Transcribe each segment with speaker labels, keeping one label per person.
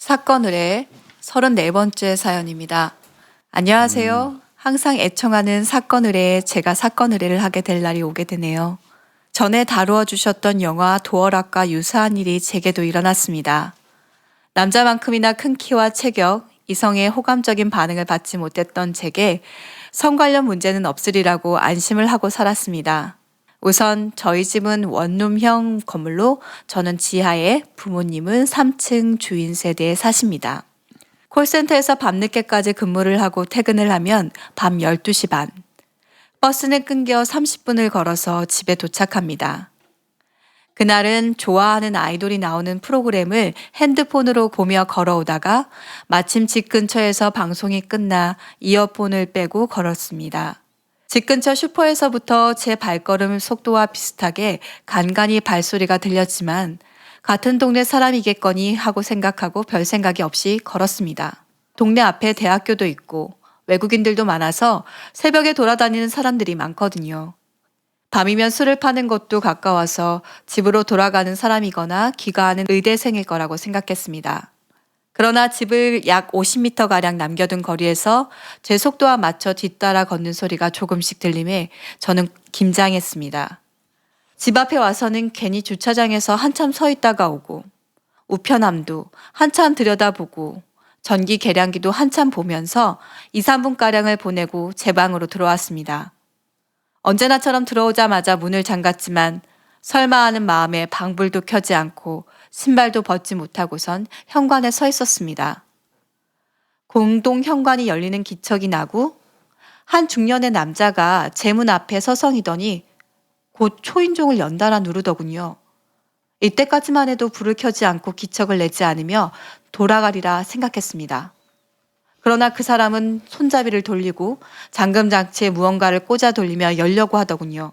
Speaker 1: 사건 의뢰 34번째 사연입니다. 안녕하세요. 항상 애청하는 사건 의뢰에 제가 사건 의뢰를 하게 될 날이 오게 되네요. 전에 다루어 주셨던 영화 도어락과 유사한 일이 제게도 일어났습니다. 남자만큼이나 큰 키와 체격, 이성의 호감적인 반응을 받지 못했던 제게 성 관련 문제는 없으리라고 안심을 하고 살았습니다. 우선 저희 집은 원룸형 건물로 저는 지하에 부모님은 3층 주인 세대에 사십니다. 콜센터에서 밤늦게까지 근무를 하고 퇴근을 하면 밤 12시 반. 버스는 끊겨 30분을 걸어서 집에 도착합니다. 그날은 좋아하는 아이돌이 나오는 프로그램을 핸드폰으로 보며 걸어오다가 마침 집 근처에서 방송이 끝나 이어폰을 빼고 걸었습니다. 집 근처 슈퍼에서부터 제 발걸음 속도와 비슷하게 간간히 발소리가 들렸지만 같은 동네 사람이겠거니 하고 생각하고 별 생각이 없이 걸었습니다. 동네 앞에 대학교도 있고 외국인들도 많아서 새벽에 돌아다니는 사람들이 많거든요. 밤이면 술을 파는 곳도 가까워서 집으로 돌아가는 사람이거나 귀가하는 의대생일 거라고 생각했습니다. 그러나 집을 약 50m가량 남겨둔 거리에서 제 속도와 맞춰 뒤따라 걷는 소리가 조금씩 들림에 저는 긴장했습니다. 집 앞에 와서는 괜히 주차장에서 한참 서 있다가 오고 우편함도 한참 들여다보고 전기 계량기도 한참 보면서 2, 3분가량을 보내고 제 방으로 들어왔습니다. 언제나처럼 들어오자마자 문을 잠갔지만 설마 하는 마음에 방불도 켜지 않고 신발도 벗지 못하고선 현관에 서 있었습니다. 공동 현관이 열리는 기척이 나고 한 중년의 남자가 제 문 앞에 서성이더니 곧 초인종을 연달아 누르더군요. 이때까지만 해도 불을 켜지 않고 기척을 내지 않으며 돌아가리라 생각했습니다. 그러나 그 사람은 손잡이를 돌리고 잠금 장치에 무언가를 꽂아 돌리며 열려고 하더군요.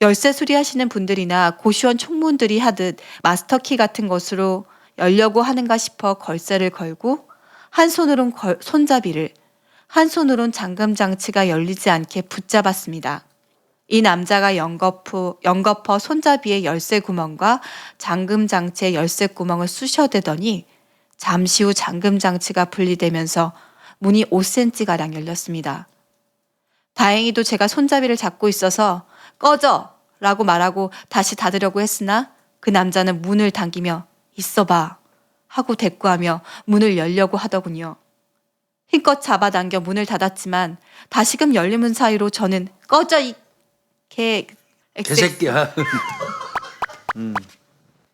Speaker 1: 열쇠 수리하시는 분들이나 고시원 총무들이 하듯 마스터키 같은 것으로 열려고 하는가 싶어 걸쇠를 걸고 한 손으론 걸- 손잡이를 한 손으론 잠금 장치가 열리지 않게 붙잡았습니다. 이 남자가 연거푸, 연거퍼 손잡이의 열쇠 구멍과 잠금 장치의 열쇠 구멍을 쑤셔대더니 잠시 후 잠금 장치가 분리되면서 문이 5cm가량 열렸습니다. 다행히도 제가 손잡이를 잡고 있어서 꺼져! 라고 말하고 다시 닫으려고 했으나 그 남자는 문을 당기며 있어봐! 하고 대꾸하며 문을 열려고 하더군요. 힘껏 잡아당겨 문을 닫았지만 다시금 열린 문 사이로 저는 꺼져 이 개...
Speaker 2: 개새끼야.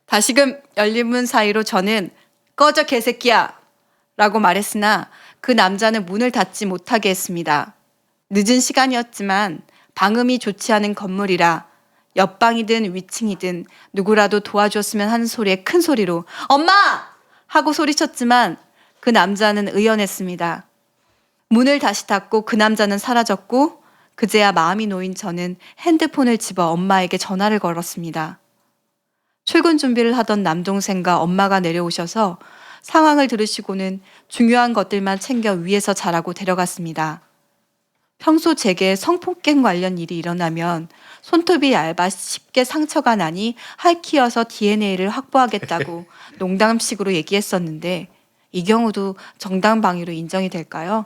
Speaker 1: 다시금 열린 문 사이로 저는 꺼져 개새끼야 라고 말했으나 그 남자는 문을 닫지 못하게 했습니다. 늦은 시간이었지만 방음이 좋지 않은 건물이라 옆방이든 위층이든 누구라도 도와줬으면 하는 소리에 큰 소리로 엄마! 하고 소리쳤지만 그 남자는 의연했습니다. 문을 다시 닫고 그 남자는 사라졌고 그제야 마음이 놓인 저는 핸드폰을 집어 엄마에게 전화를 걸었습니다. 출근 준비를 하던 남동생과 엄마가 내려오셔서 상황을 들으시고는 중요한 것들만 챙겨 위에서 자라고 데려갔습니다. 평소 제게 성폭행 관련 일이 일어나면 손톱이 얇아 쉽게 상처가 나니 할키여서 DNA를 확보하겠다고 농담식으로 얘기했었는데 이 경우도 정당 방위로 인정이 될까요?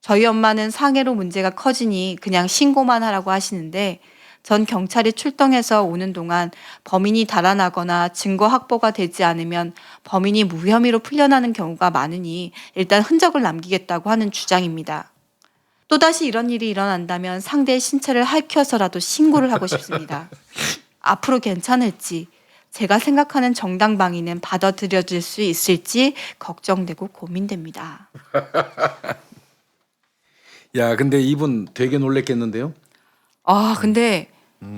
Speaker 1: 저희 엄마는 상해로 문제가 커지니 그냥 신고만 하라고 하시는데 전 경찰이 출동해서 오는 동안 범인이 달아나거나 증거 확보가 되지 않으면 범인이 무혐의로 풀려나는 경우가 많으니 일단 흔적을 남기겠다고 하는 주장입니다. 또다시 이런 일이 일어난다면 상대의 신체를 핥혀서라도 신고를 하고 싶습니다. 앞으로 괜찮을지 제가 생각하는 정당 방위는 받아들여질 수 있을지 걱정되고 고민됩니다.
Speaker 2: 야, 근데 이분 되게 놀랬겠는데요?
Speaker 1: 아 근데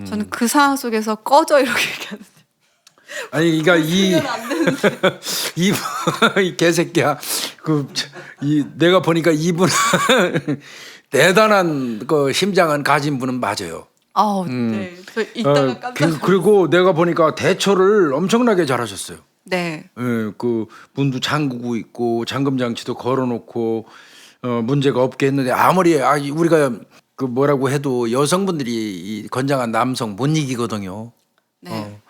Speaker 1: 저는 그 상황 속에서 꺼져 이렇게 얘기하는데
Speaker 2: 아니, 그러니까 이 이분 이 개새끼야. 그 이 내가 보니까 이분 대단한 그 심장은 가진 분은 맞아요.
Speaker 1: 아우 네. 저 이따가
Speaker 2: 어,
Speaker 1: 깜짝
Speaker 2: 그, 그리고 내가 보니까 대처를 엄청나게 잘하셨어요.
Speaker 1: 네.
Speaker 2: 예, 그 문도 잠그고 있고 잠금 장치도 걸어놓고 어, 문제가 없게 했는데 아무리 아, 우리가 그 뭐라고 해도 여성분들이 이 건장한 남성 못 이기거든요.
Speaker 1: 네.
Speaker 2: 어,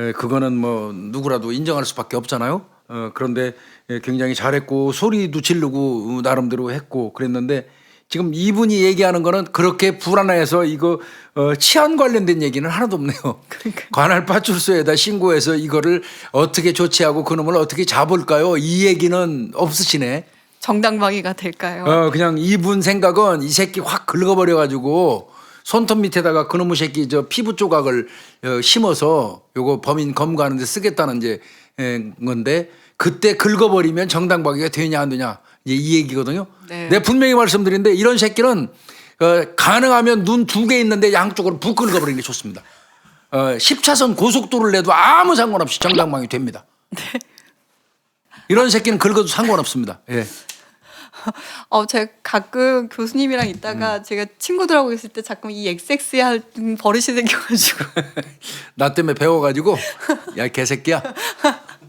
Speaker 2: 예, 그거는 뭐 누구라도 인정할 수밖에 없잖아요. 어, 그런데 예, 굉장히 잘했고 소리도 지르고 어, 나름대로 했고 그랬는데 지금 이분이 얘기하는 거는 그렇게 불안해서 이거 어, 치안 관련된 얘기는 하나도 없네요. 관할 파출소에다 신고해서 이거를 어떻게 조치하고 그놈을 어떻게 잡을까요? 이 얘기는 없으시네.
Speaker 1: 정당방위가 될까요?
Speaker 2: 어, 그냥 이분 생각은 이 새끼 확 긁어버려 가지고 손톱 밑에다가 그놈의 새끼 저 피부 조각을 어, 심어서 요거 범인 검거하는데 쓰겠다는 이제 에, 건데 그때 긁어버리면 정당방위가 되냐 안 되냐 이제 이 얘기거든요.
Speaker 1: 네.
Speaker 2: 내가 분명히 말씀드린데 이런 새끼는 어, 가능하면 눈 두 개 있는데 양쪽으로 북 긁어버리는 게 좋습니다. 어, 10차선 고속도로를 내도 아무 상관없이 정당방위 됩니다. 이런 새끼는 긁어도 상관없습니다. 예.
Speaker 1: 어, 제가 가끔 교수님이랑
Speaker 2: 음.
Speaker 1: 있다가 제가 친구들하고 있을 때 자꾸 이 XX 할 버릇이 생겨가지고
Speaker 2: 나 때문에 배워가지고 야 개새끼야.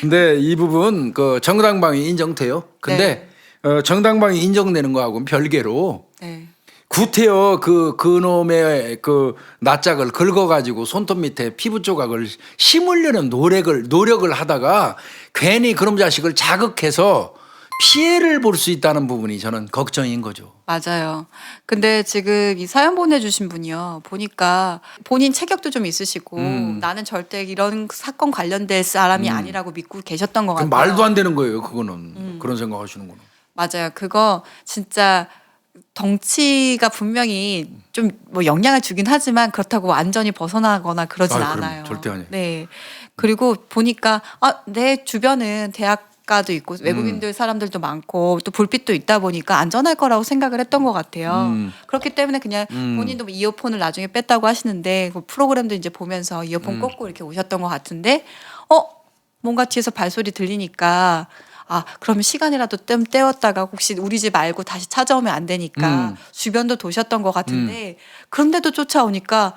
Speaker 2: 근데 이 부분 그 정당방위 인정돼요. 근데 어, 정당방위 인정되는 거하고는 별개로
Speaker 1: 네.
Speaker 2: 구태여 그 그놈의 그 낯짝을 긁어가지고 손톱 밑에 피부 조각을 심으려는 노력을 노력을 하다가 괜히 그놈 자식을 자극해서 피해를 볼 수 있다는 부분이 저는 걱정인 거죠.
Speaker 1: 맞아요. 근데 지금 이 사연 보내주신 분이요. 보니까 본인 체격도 좀 있으시고
Speaker 2: 음.
Speaker 1: 나는 절대 이런 사건 관련된 사람이 아니라고 믿고 계셨던
Speaker 2: 것그
Speaker 1: 같아요.
Speaker 2: 말도 안 되는 거예요. 그거는 그런 생각하시는구나.
Speaker 1: 맞아요. 그거 진짜 덩치가 분명히 좀 뭐 영향을 주긴 하지만 그렇다고 완전히 벗어나거나 그러진
Speaker 2: 아유, 그럼
Speaker 1: 않아요.
Speaker 2: 절대 아니에요.
Speaker 1: 네. 그리고 보니까 아, 내 주변은 대학 가도 있고
Speaker 2: 음.
Speaker 1: 외국인들 사람들도 많고 또 불빛도 있다 보니까 안전할 거라고 생각을 했던 것 같아요.
Speaker 2: 음.
Speaker 1: 그렇기 때문에 그냥
Speaker 2: 음.
Speaker 1: 본인도 뭐 이어폰을 나중에 뺐다고 하시는데 그 프로그램도 이제 보면서 이어폰
Speaker 2: 음.
Speaker 1: 꽂고 이렇게 오셨던 것 같은데 어 뭔가 뒤에서 발소리 들리니까 아 그러면 시간이라도 뜸 때웠다가 혹시 우리 집 말고 다시 찾아오면 안 되니까
Speaker 2: 음.
Speaker 1: 주변도 도셨던 것 같은데 그런데도 쫓아오니까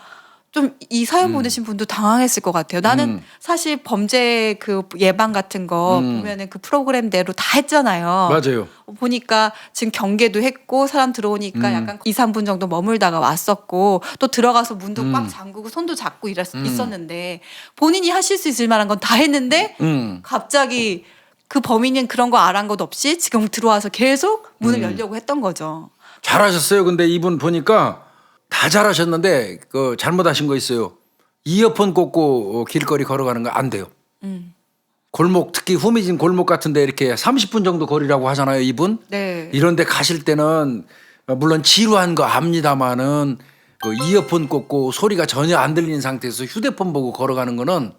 Speaker 1: 좀 이 사연 보내신 분도 당황했을 것 같아요. 나는
Speaker 2: 음.
Speaker 1: 사실 범죄 그 예방 같은 거
Speaker 2: 음.
Speaker 1: 보면은 그 프로그램대로 다 했잖아요.
Speaker 2: 맞아요.
Speaker 1: 보니까 지금 경계도 했고 사람 들어오니까
Speaker 2: 음.
Speaker 1: 약간 2, 3분 정도 머물다가 왔었고 또 들어가서 문도
Speaker 2: 음.
Speaker 1: 꽉 잠그고 손도 잡고 이랬,
Speaker 2: 음.
Speaker 1: 있었는데 본인이 하실 수 있을 만한 건 다 했는데
Speaker 2: 음.
Speaker 1: 갑자기 그 범인은 그런 거 아란 것 없이 지금 들어와서 계속 문을
Speaker 2: 음.
Speaker 1: 열려고 했던 거죠.
Speaker 2: 잘하셨어요. 근데 이분 보니까 다 잘하셨는데 그 잘못하신 거 있어요. 이어폰 꽂고 어, 길거리 걸어가는 거 안 돼요.
Speaker 1: 음.
Speaker 2: 골목 특히 후미진 골목 같은데 이렇게 30분 정도 거리라고 하잖아요. 이분
Speaker 1: 네.
Speaker 2: 이런데 가실 때는 어, 물론 지루한 거 압니다마는 그 이어폰 꽂고 소리가 전혀 안 들리는 상태에서 휴대폰 보고 걸어가는 거는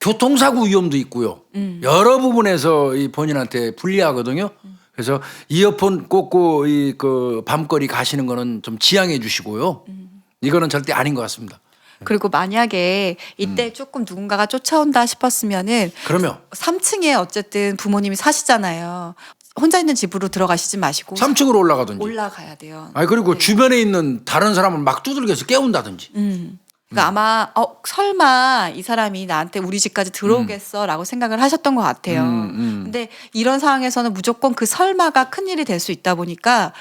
Speaker 2: 교통사고 위험도 있고요.
Speaker 1: 음.
Speaker 2: 여러 부분에서 이 본인한테 불리하거든요. 그래서 이어폰 꽂고 이 그 밤거리 가시는 거는 좀 지양해 주시고요. 이거는 절대 아닌 것 같습니다.
Speaker 1: 그리고 만약에 이때
Speaker 2: 음.
Speaker 1: 조금 누군가가 쫓아온다 싶었으면은
Speaker 2: 그러면
Speaker 1: 3층에 어쨌든 부모님이 사시잖아요. 혼자 있는 집으로 들어가시지 마시고
Speaker 2: 3층으로 올라가든지.
Speaker 1: 올라가야 돼요.
Speaker 2: 아니 그리고
Speaker 1: 네.
Speaker 2: 주변에 있는 다른 사람을 막 두들겨서 깨운다든지.
Speaker 1: 음. 그러니까 아마 어 설마 이 사람이 나한테 우리 집까지 들어오겠어라고 생각을 하셨던 것 같아요.
Speaker 2: 음, 음.
Speaker 1: 근데 이런 상황에서는 무조건 그 설마가 큰 일이 될 수 있다 보니까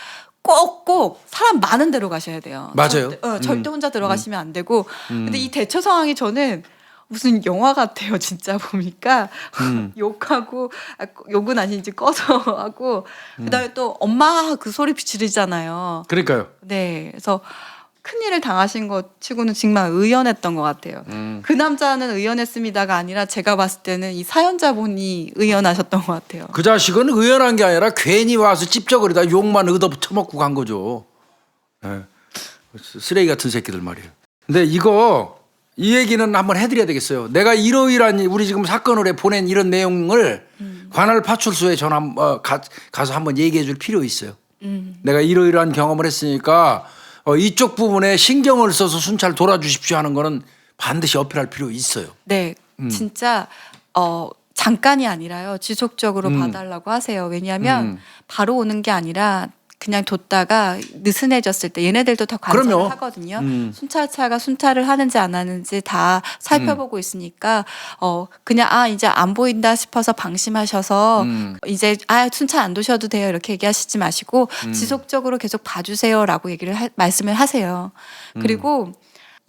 Speaker 1: 꼭꼭 사람 많은 데로 가셔야 돼요.
Speaker 2: 맞아요.
Speaker 1: 절대, 어,
Speaker 2: 음.
Speaker 1: 절대 혼자 들어가시면 안 되고.
Speaker 2: 음.
Speaker 1: 근데 이 대처 상황이 저는 무슨 영화 같아요. 진짜 보니까
Speaker 2: 음.
Speaker 1: 욕하고 아, 욕은 아닌지 꺼서 하고
Speaker 2: 음.
Speaker 1: 그다음에 또 엄마 그 소리 지르잖아요.
Speaker 2: 그러니까요.
Speaker 1: 네, 그래서 큰 일을 당하신 것 치고는 정말 의연했던 것 같아요.
Speaker 2: 음.
Speaker 1: 그 남자는 의연했습니다가 아니라 제가 봤을 때는 이 사연자분이 의연하셨던 것 같아요.
Speaker 2: 그 자식은 의연한 게 아니라 괜히 와서 찝쩍거리다 욕만 얻어쳐먹고 간 거죠. 예. 쓰레기 같은 새끼들 말이에요. 근데 이거 이 얘기는 한번 해드려야 되겠어요. 내가 이러이러한 우리 지금 사건을 해 보낸 이런 내용을 관할 파출소에 전화 어, 가, 가서 한번 얘기해 줄 필요 있어요.
Speaker 1: 음,
Speaker 2: 내가 이러이러한 경험을 했으니까 어, 이쪽 부분에 신경을 써서 순찰 돌아주십시오 하는 거는 반드시 어필할 필요 있어요.
Speaker 1: 네,
Speaker 2: 음.
Speaker 1: 진짜 어 잠깐이 아니라요 지속적으로
Speaker 2: 음.
Speaker 1: 봐달라고 하세요. 왜냐하면
Speaker 2: 음.
Speaker 1: 바로 오는 게 아니라 그냥 뒀다가 느슨해졌을 때 얘네들도 다 관찰을
Speaker 2: 그럼요.
Speaker 1: 하거든요.
Speaker 2: 음.
Speaker 1: 순찰차가 순찰을 하는지 안 하는지 다 살펴보고 있으니까 어 그냥 아 이제 안 보인다 싶어서 방심하셔서
Speaker 2: 음.
Speaker 1: 이제 아 순찰 안 도셔도 돼요 이렇게 얘기하시지 마시고
Speaker 2: 음.
Speaker 1: 지속적으로 계속 봐주세요라고 얘기를 하- 말씀을 하세요.
Speaker 2: 음.
Speaker 1: 그리고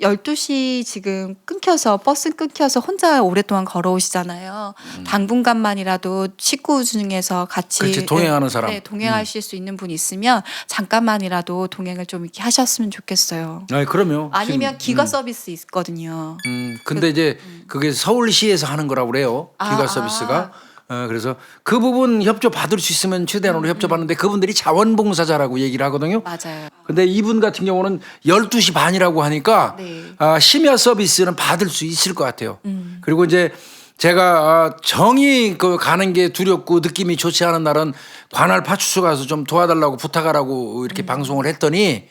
Speaker 1: 12시 지금 끊겨서 버스 끊겨서 혼자 오랫동안 걸어오시잖아요. 당분간만이라도 식구 중에서 같이
Speaker 2: 그렇지, 동행하는
Speaker 1: 네,
Speaker 2: 사람.
Speaker 1: 네, 동행하실 수 있는 분 있으면 잠깐만이라도 동행을 좀 이렇게 하셨으면 좋겠어요.
Speaker 2: 아니 그러면
Speaker 1: 아니면 기가 서비스 있거든요.
Speaker 2: 음, 근데 이제 그게 서울시에서 하는 거라고 그래요. 기가
Speaker 1: 아,
Speaker 2: 서비스가. 어, 그래서 그 부분 협조 받을 수 있으면 최대한으로 협조 받는데 그분들이 자원봉사자라고 얘기를 하거든요.
Speaker 1: 맞아요.
Speaker 2: 근데 이분 같은 경우는 12시 반이라고 하니까
Speaker 1: 네.
Speaker 2: 아, 심야 서비스는 받을 수 있을 것 같아요.
Speaker 1: 음.
Speaker 2: 그리고 이제 제가 아, 정이 그 가는 게 두렵고 느낌이 좋지 않은 날은 관할 파출소 가서 좀 도와달라고 부탁하라고 이렇게
Speaker 1: 음.
Speaker 2: 방송을 했더니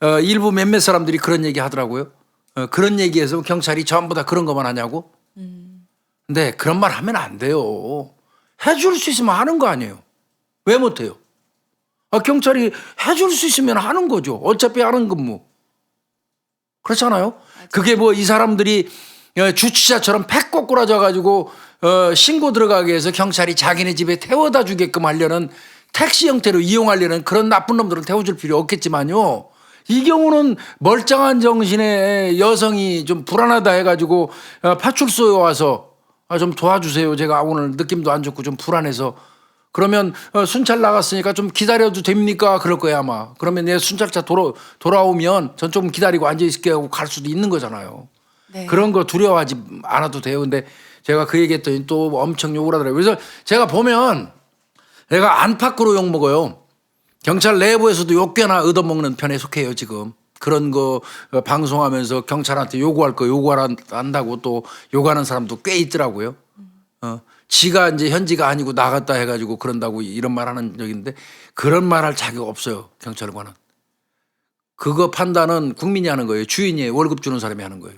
Speaker 2: 어, 일부 몇몇 사람들이 그런 얘기 하더라고요. 어, 그런 얘기해서 경찰이 전부 다 그런 것만 하냐고. 근데 그런 말 하면 안 돼요. 해줄 수 있으면 하는 거 아니에요. 왜 못해요? 아, 경찰이 해줄 수 있으면 하는 거죠. 어차피 하는 근무. 그렇잖아요. 그게 뭐 이 사람들이 어, 주치자처럼 팩 꼬꾸라져 가지고 어, 신고 들어가게 해서 경찰이 자기네 집에 태워다 주게끔 하려는 택시 형태로 이용하려는 그런 나쁜 놈들을 태워줄 필요 없겠지만요. 이 경우는 멀쩡한 정신의 여성이 좀 불안하다 해가지고 어, 파출소에 와서 아, 좀 도와주세요. 제가 오늘 느낌도 안 좋고 좀 불안해서 그러면 어, 순찰 나갔으니까 좀 기다려도 됩니까? 그럴 거야 아마. 그러면 내 순찰차 돌아, 돌아오면 전 좀 기다리고 앉아 있을게 하고 갈 수도 있는 거잖아요.
Speaker 1: 네.
Speaker 2: 그런 거 두려워하지 않아도 돼요. 근데 제가 그 얘기했더니 또 엄청 욕을 하더라고요. 그래서 제가 보면 제가 안팎으로 욕 먹어요. 경찰 내부에서도 욕 꽤나 얻어먹는 편에 속해요 지금. 그런 거 어, 방송하면서 경찰한테 요구할 거 요구한다고 또 요구하는 사람도 꽤 있더라고요. 어, 지가 이제 현지가 아니고 나갔다 해가지고 그런다고 이런 말 하는 적인데 그런 말 할 자격 없어요 경찰관은. 그거 판단은 국민이 하는 거예요. 주인이 월급 주는 사람이 하는 거예요.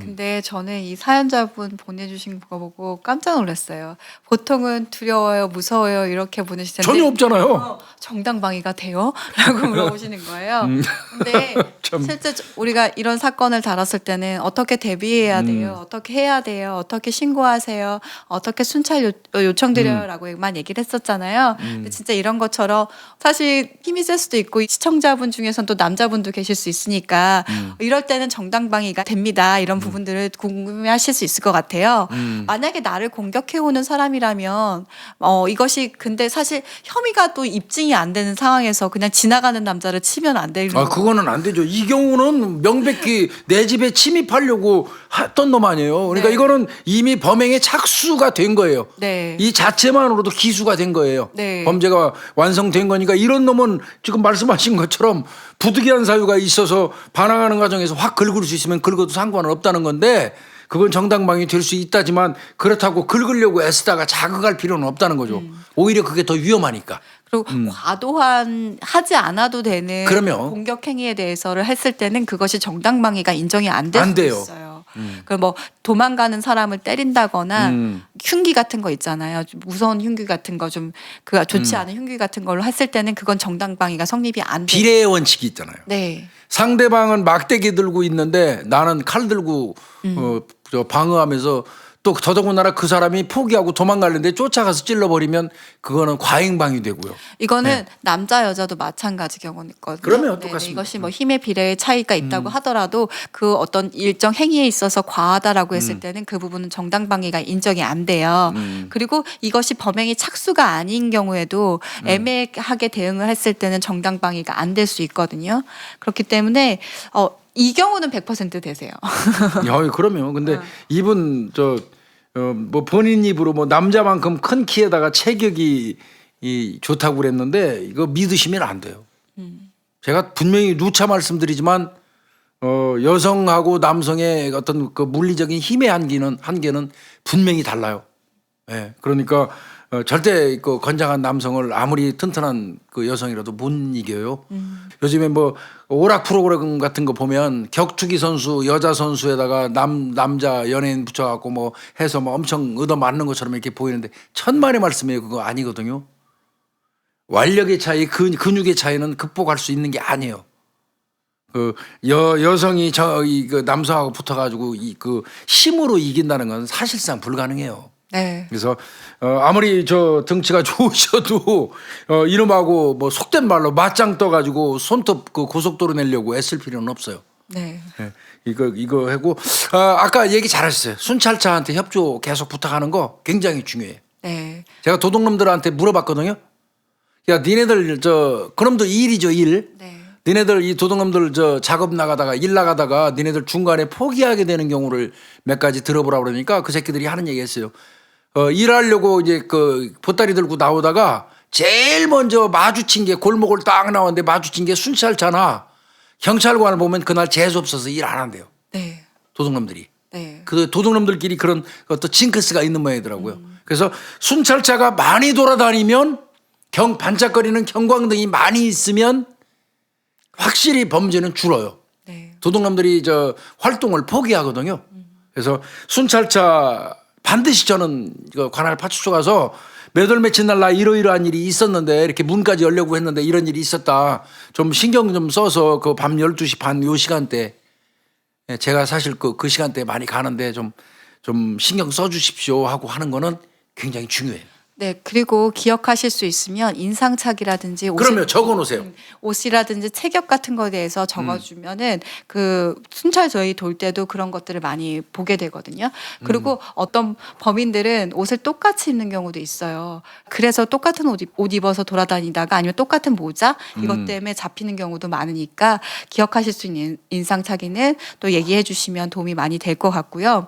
Speaker 1: 근데 저는 이 사연자분 보내주신 거 보고 깜짝 놀랐어요. 보통은 두려워요, 무서워요 이렇게 보내실 텐데
Speaker 2: 전혀 없잖아요.
Speaker 1: 어, 정당방위가 돼요? 라고 물어보시는 거예요. 근데
Speaker 2: 음. 참.
Speaker 1: 실제 우리가 이런 사건을 다뤘을 때는 어떻게 대비해야 돼요?
Speaker 2: 음.
Speaker 1: 어떻게 해야 돼요? 어떻게 신고하세요? 어떻게 순찰 요, 어, 요청드려요?
Speaker 2: 음.
Speaker 1: 라고만 얘기를 했었잖아요. 근데 진짜 이런 것처럼 사실 힘이 셀 수도 있고 시청자분 중에서는 또 남자분도 계실 수 있으니까
Speaker 2: 음.
Speaker 1: 이럴 때는 정당방위가 됩니다. 이런 부분들을 궁금해하실 수 있을 것 같아요.
Speaker 2: 음.
Speaker 1: 만약에 나를 공격해오는 사람이라면 어 이것이 근데 사실 혐의가 또 입증이 안 되는 상황에서 그냥 지나가는 남자를 치면 안 되는
Speaker 2: 아,
Speaker 1: 거고.
Speaker 2: 그거는 안 되죠. 이 경우는 명백히 내 집에 침입하려고 했던 놈 아니에요. 그러니까
Speaker 1: 네.
Speaker 2: 이거는 이미 범행의 착수가 된 거예요.
Speaker 1: 네.
Speaker 2: 이 자체만으로도 기수가 된 거예요.
Speaker 1: 네.
Speaker 2: 범죄가 완성된 거니까 이런 놈은 지금 말씀하신 것처럼 부득이한 사유가 있어서 반항하는 과정에서 확 긁을 수 있으면 긁어도 상관은 없다는 건데 그건 정당방위 될 수 있다지만 그렇다고 긁으려고 애쓰다가 자극할 필요는 없다는 거죠.
Speaker 1: 음.
Speaker 2: 오히려 그게 더 위험하니까.
Speaker 1: 그리고 과도한 하지 않아도 되는
Speaker 2: 음. 그럼요.
Speaker 1: 공격 행위에 대해서를 했을 때는 그것이 정당방위가 인정이 안될
Speaker 2: 돼요.
Speaker 1: 있어요. 그뭐 도망가는 사람을 때린다거나
Speaker 2: 음.
Speaker 1: 흉기 같은 거 있잖아요. 좀 무서운 흉기 같은 거 좀그
Speaker 2: 음.
Speaker 1: 좋지 않은 흉기 같은 걸로 했을 때는 그건 정당방위가 성립이 안 돼.
Speaker 2: 비례의 원칙이 있잖아요.
Speaker 1: 네.
Speaker 2: 상대방은 막대기 들고 있는데 나는 칼 들고
Speaker 1: 음.
Speaker 2: 어, 저 방어하면서 또 더더군다나 그 사람이 포기하고 도망가려는데 쫓아가서 찔러버리면 그거는 과잉방위 되고요.
Speaker 1: 이거는 남자 여자도 마찬가지.
Speaker 2: 네. 그러면 똑같습니다. 음.
Speaker 1: 이것이 뭐 힘의 비례의 차이가 있다고 하더라도 그 어떤 일정 행위에 있어서 과하다라고
Speaker 2: 음.
Speaker 1: 했을 때는 그 부분은 정당방위가 인정이 안 돼요. 그리고 이것이 범행이 착수가 아닌 경우에도
Speaker 2: 음.
Speaker 1: 애매하게 대응을 했을 때는 정당방위가 안 될 수 있거든요. 그렇기 때문에 어, 이 경우는 100% 되세요.
Speaker 2: 야, 그러면 근데
Speaker 1: 어.
Speaker 2: 이분 저 어, 뭐 본인 입으로 뭐 남자만큼 큰 키에다가 체격이 이 좋다고 그랬는데 이거 믿으시면 안 돼요.
Speaker 1: 음.
Speaker 2: 제가 분명히 누차 말씀드리지만 어, 여성하고 남성의 어떤 그 물리적인 힘의 한계는 한계는 분명히 달라요. 예. 그러니까 어, 절대 그 건장한 남성을 아무리 튼튼한 그 여성이라도 못 이겨요. 요즘에 뭐 오락 프로그램 같은 거 보면 격투기 선수 여자 선수에다가 남 남자 연예인 붙여갖고 뭐 해서 뭐 엄청 얻어 맞는 것처럼 이렇게 보이는데 천만의 말씀이에요. 그거 아니거든요. 완력의 차이, 근, 근육의 차이는 극복할 수 있는 게 아니에요. 그 여, 여성이 저 이 그 남성하고 붙어가지고 이 그 힘으로 이긴다는 건 사실상 불가능해요.
Speaker 1: 네.
Speaker 2: 그래서 어, 아무리 저 등치가 좋으셔도 어, 이놈하고 뭐 속된 말로 맞짱 떠가지고 손톱 그 고속도로 내려고 애쓸 필요는 없어요.
Speaker 1: 네.
Speaker 2: 예, 이거 이거 하고 아, 아까 얘기 잘하셨어요. 순찰차한테 협조 계속 부탁하는 거 굉장히 중요해요.
Speaker 1: 네.
Speaker 2: 제가 도둑놈들한테 물어봤거든요. 야, 니네들 저 그놈도 일이죠 일.
Speaker 1: 네.
Speaker 2: 니네들 이 도둑놈들 저 작업 나가다가 일 나가다가 니네들 중간에 포기하게 되는 경우를 몇 가지 들어보라 그러니까 그 새끼들이 하는 얘기했어요. 어, 일하려고 이제 그 보따리 들고 나오다가 제일 먼저 마주친 게 골목을 딱 나왔는데 마주친 게 순찰차나 경찰관을 보면 그날 재수 없어서 일 안 한대요.
Speaker 1: 네.
Speaker 2: 도둑놈들이.
Speaker 1: 네.
Speaker 2: 그 도둑놈들끼리 그런 어떤 징크스가 있는 모양이더라고요. 그래서 순찰차가 많이 돌아다니면 경 반짝거리는 경광등이 많이 있으면 확실히 범죄는 줄어요.
Speaker 1: 네.
Speaker 2: 도둑놈들이 저 활동을 포기하거든요. 그래서 순찰차 반드시 저는 관할 파출소 가서 몇월 며칠 날 나 이러이러한 일이 있었는데 이렇게 문까지 열려고 했는데 이런 일이 있었다. 좀 신경 좀 써서 그 밤 12시 반 요 시간대 예, 제가 사실 그, 그 시간대에 많이 가는데 좀, 좀 신경 써 주십시오 하고 하는 거는 굉장히 중요해요.
Speaker 1: 네. 그리고 기억하실 수 있으면 인상착이라든지 옷을
Speaker 2: 그러면 적어 놓으세요.
Speaker 1: 옷이라든지 체격 같은 거에 대해서 적어주면은 그 순찰 저희 돌 때도 그런 것들을 많이 보게 되거든요. 그리고 어떤 범인들은 옷을 똑같이 입는 경우도 있어요. 그래서 똑같은 옷, 입- 옷 입어서 돌아다니다가 아니면 똑같은 모자 이것 때문에 잡히는 경우도 많으니까 기억하실 수 있는 인상착의는 또 얘기해 주시면 도움이 많이 될 것 같고요.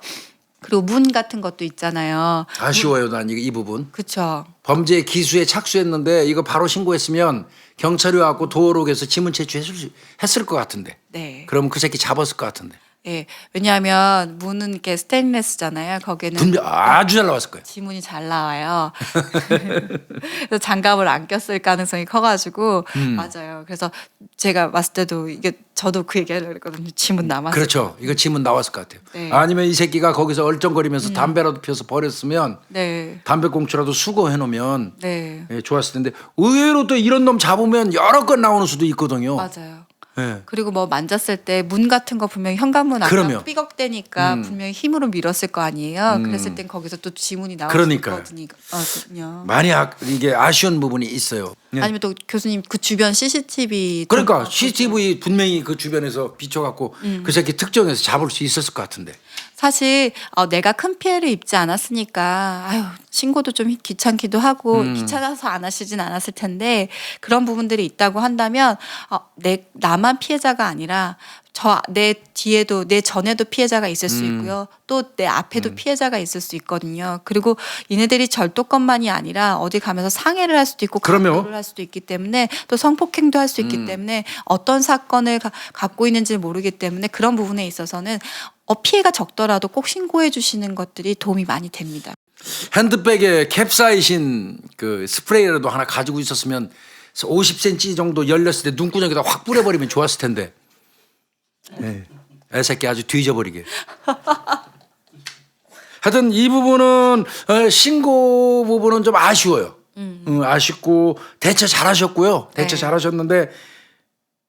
Speaker 1: 그리고 문 같은 것도 있잖아요.
Speaker 2: 아쉬워요, 난이 부분.
Speaker 1: 그렇죠.
Speaker 2: 범죄 기수에 착수했는데 이거 바로 신고했으면 경찰이 와갖고 도어록에서 지문 채취했을 수- 했을 것 같은데.
Speaker 1: 네.
Speaker 2: 그러면 그 새끼 잡았을 것 같은데.
Speaker 1: 예. 왜냐하면 문은 이렇게 스테인레스잖아요. 거기는
Speaker 2: 분명 아주 잘 나왔을 거예요.
Speaker 1: 지문이 잘 나와요. 그래서 장갑을 안 꼈을 가능성이 커가지고
Speaker 2: 음.
Speaker 1: 맞아요. 그래서 제가 봤을 때도 이게 저도 그 얘기하려고 그랬거든요. 지문 남았을
Speaker 2: 그렇죠. 이거 지문 나왔을 것 같아요.
Speaker 1: 네.
Speaker 2: 아니면 이 새끼가 거기서 얼쩡거리면서 담배라도 피워서 버렸으면
Speaker 1: 네,
Speaker 2: 담배꽁초라도 수거해 놓으면
Speaker 1: 네,
Speaker 2: 예, 좋았을 텐데 의외로 또 이런 놈 잡으면 여러 건 나오는 수도 있거든요.
Speaker 1: 맞아요.
Speaker 2: 예.
Speaker 1: 그리고 뭐 만졌을 때 문 같은 거 분명히 현관문 아까
Speaker 2: 그럼요. 음.
Speaker 1: 삐걱대니까 분명히 힘으로 밀었을 거 아니에요. 그랬을 땐 거기서 또 지문이 나올 수
Speaker 2: 그러니까요.
Speaker 1: 있거든요.
Speaker 2: 많이 아, 이게 아쉬운 부분이 있어요. 예.
Speaker 1: 아니면 또 교수님 그 주변 CCTV
Speaker 2: 그러니까 CCTV 분명히 그 주변에서 비춰갖고
Speaker 1: 음.
Speaker 2: 그 새끼 특정해서 잡을 수 있었을 것 같은데.
Speaker 1: 사실 어, 내가 큰 피해를 입지 않았으니까 아유 신고도 좀 귀찮기도 하고
Speaker 2: 음.
Speaker 1: 귀찮아서 안 하시진 않았을 텐데 그런 부분들이 있다고 한다면 어, 내 나만 피해자가 아니라 저 내 뒤에도 내 전에도 피해자가 있을 수
Speaker 2: 음.
Speaker 1: 있고요. 또 내 앞에도 피해자가 있을 수 있거든요. 그리고 이네들이 절도건만이 아니라 어디 가면서 상해를 할 수도 있고.
Speaker 2: 음.
Speaker 1: 강도를 할 수도 있기 때문에 또 성폭행도 할 수 있기 때문에 어떤 사건을 가- 갖고 있는지 모르기 때문에 그런 부분에 있어서는 어, 피해가 적더라도 꼭 신고해 주시는 것들이 도움이 많이 됩니다.
Speaker 2: 핸드백에 캡사이신 그 스프레이라도 하나 가지고 있었으면 50cm 정도 열렸을 때 눈구녕에다 확 뿌려버리면 좋았을 텐데. 네. 애새끼 아주 뒤져버리게. 하여튼 이 부분은 어, 신고 부분은 좀 아쉬워요. 음, 아쉽고 대처 잘하셨고요. 대처
Speaker 1: 네.
Speaker 2: 잘하셨는데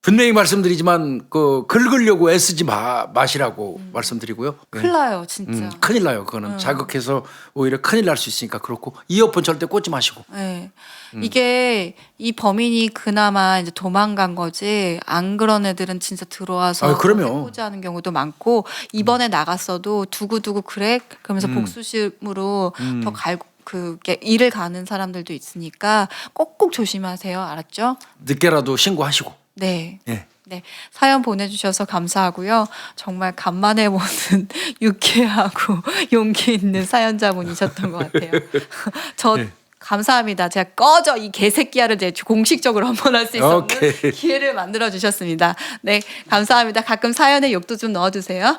Speaker 2: 분명히 말씀드리지만 그 긁으려고 애쓰지 마, 마시라고 말씀드리고요. 네.
Speaker 1: 큰일 나요, 진짜.
Speaker 2: 음, 큰일 나요. 그거는 자극해서 오히려 큰일 날 수 있으니까 그렇고 이어폰 절대 꽂지 마시고.
Speaker 1: 네.
Speaker 2: 음.
Speaker 1: 이게 이 범인이 그나마 이제 도망간 거지 안 그런 애들은 진짜 들어와서
Speaker 2: 아, 그럼요.
Speaker 1: 해코지 하는 경우도 많고 이번에 나갔어도 두고두고 그래 그러면서
Speaker 2: 음.
Speaker 1: 복수심으로 더 갈고 그게 일을 가는 사람들도 있으니까 꼭꼭 조심하세요. 알았죠?
Speaker 2: 늦게라도 신고하시고.
Speaker 1: 네.
Speaker 2: 예.
Speaker 1: 네. 사연 보내주셔서 감사하고요. 정말 간만에 보는 유쾌하고 용기 있는 사연자분이셨던 것 같아요. 저
Speaker 2: 네.
Speaker 1: 감사합니다. 제가 꺼져 이 개새끼야를 이제 공식적으로 한 번 할 수 있었는
Speaker 2: 오케이.
Speaker 1: 기회를 만들어 주셨습니다. 네, 감사합니다. 가끔 사연에 욕도 좀 넣어주세요.